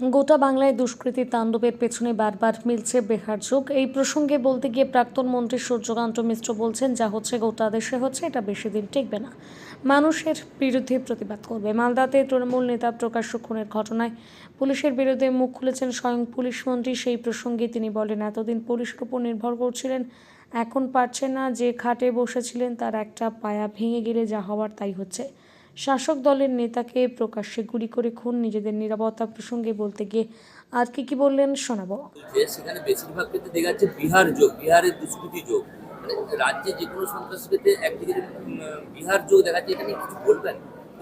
গোটা বাংলায় দুষ্কৃতী তাণ্ডবের পেছনে বারবার মিলছে বেহার যোগ এই প্রসঙ্গে বলতে গিয়ে প্রাক্তন মন্ত্রী সূর্যকান্ত মিশ্র বলছেন, যা হচ্ছে গোটা দেশে হচ্ছে, এটা বেশি দিন টিকবে না। মানুষের বিরুদ্ধে প্রতিবাদ করবে। মালদাতে তৃণমূল নেতা প্রকাশ্য খুনের ঘটনায় পুলিশের বিরুদ্ধে মুখ খুলেছেন স্বয়ং পুলিশ মন্ত্রী। সেই প্রসঙ্গে তিনি বলেন, এতদিন পুলিশের উপর নির্ভর করছিলেন, এখন পারছে না। যে খাটে বসেছিলেন, তার একটা পায়া ভেঙে গেলে যা হওয়ার তাই হচ্ছে। শাসক দলের নেতাকে প্রকাশ্যে গুলি করে খুন নিজেদের নিরাপত্তা প্রসঙ্গে বলতে গিয়ে আর কি কি বললেন শোনাবো। যে সেখানে বেশিরভাগ ক্ষেত্রে দেখা যাচ্ছে বিহার যোগ বিহারের দুষ্কৃতি যোগ। মানে রাজ্যে যে কোনো সন্ত্রাসীতে একদিকে উম, বিহার যোগ দেখা যাচ্ছে এটা নিয়ে কিছু বলবেন?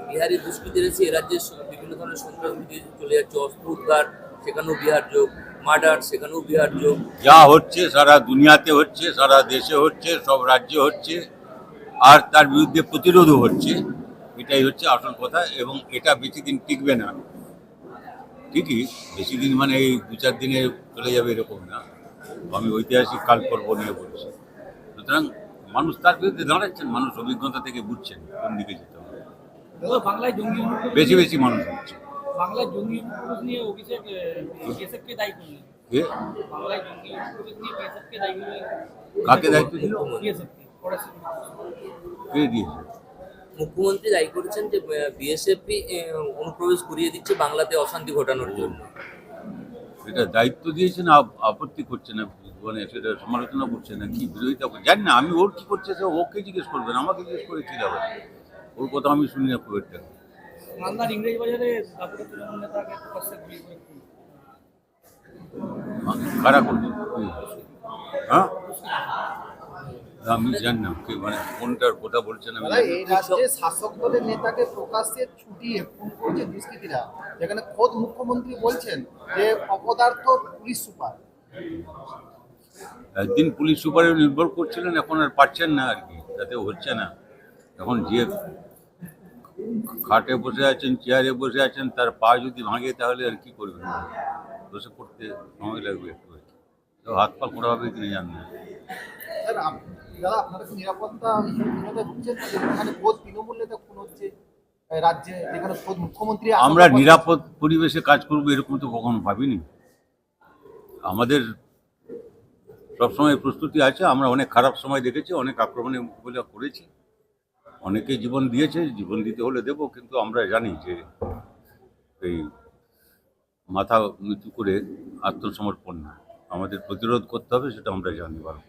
বিহারের দুষ্কৃতি রয়েছে এ রাজ্যে স- বিভিন্ন ধরনের সন্ত্রাসবিধি চলে যাচ্ছে অস্ত্র উদ্ধার সেখানেও বিহার যোগ মার্ডার সেখানেও বিহার যোগ। যা হচ্ছে সারা দুনিয়াতে হচ্ছে সারা দেশে হচ্ছে সব রাজ্যে হচ্ছে আর তার বিরুদ্ধে প্রতিরোধও হচ্ছে। এটাই হচ্ছে আসল কথা এবং এটা বেশি দিন টিকবে না। ঠিকই বেশি দিন মানে এই দু চার দিনে চলে যাবে এরকম না। আমি ঐতিহাসিক কাল পর্ব নিয়ে বলছি। সুতরাং মানুষ তার বিরুদ্ধে দাঁড়াচ্ছেন মানুষ অভিজ্ঞতা থেকে বুঝছেন কোন দিকে যেতে হবে। বাংলায় জঙ্গি বেশি বেশি মানুষ হচ্ছে। বাংলায় জঙ্গি নিয়ে অভিষেক বিএসএফকে দায়ী করলেন। কে? বাংলায় জঙ্গি নিয়ে বিএসএফকে দায়ী করলেন। কাকে দায়িত্ব দিল কে দিয়েছে? মুখ্যমন্ত্রী দায়ী করেছেন যে বিএসএফই অনুপ্রবেশ করিয়ে দিচ্ছে বাংলাতে অশান্তি ঘটানোর জন্য। এটা দায়িত্ব দিয়েছে না আপ- আপত্তি করছে না মানে সেটা সমালোচনা করছে না কি বিরোধিতা করছে? জানি না আমি ওর কি করছে সে ওকে জিজ্ঞেস করবেন আমাকে জিজ্ঞেস করে কি যাবে ওর কথা আমি শুনি না খুব একটা। মালদার ইংরেজ বাজারে গুলি করে করবে? হ্যাঁ? আমি জানি না কে মানে কোনটার কথা বলছেন আমি না। এই রাজ্যে শাসক দলের নেতাকে প্রকাশ্যে ছুটিয়ে খুন করছে দুষ্কৃতীরা যেখানে খোদ মুখ্যমন্ত্রী বলছেন যে অপদার্থ পুলিশ সুপার। একদিন পুলিশ সুপারে নির্ভর করছিলেন এখন আর পারছেন না আর কি তাতে হচ্ছে না। এখন যে খাটে বসে আছেন চেয়ারে বসে আছেন তার পা যদি ভাঙে তাহলে আর কি করবেন? বসে পড়তে সময় লাগবে একটু। তো হাত পা খোঁড়া হবে কিনা জান না। দাদা আপনারা কি নিরাপত্তা ভুগছেন তৃণমূল নেতা খুন হচ্ছে রাজ্যে যেখানে মুখ্যমন্ত্রী আমরা নিরাপদ পরিবেশে কাজ করব এরকম তো কখনো ভাবিনি। আমাদের সবসময় প্রস্তুতি আছে আমরা অনেক খারাপ সময় দেখেছি অনেক আক্রমণের মোকাবিলা করেছি। অনেকে জীবন দিয়েছে জীবন দিতে হলে দেব কিন্তু আমরা জানি যে এই মাথা নিচু করে আত্মসমর্পণ না আমাদের প্রতিরোধ করতে হবে সেটা আমরা জানি ভালো।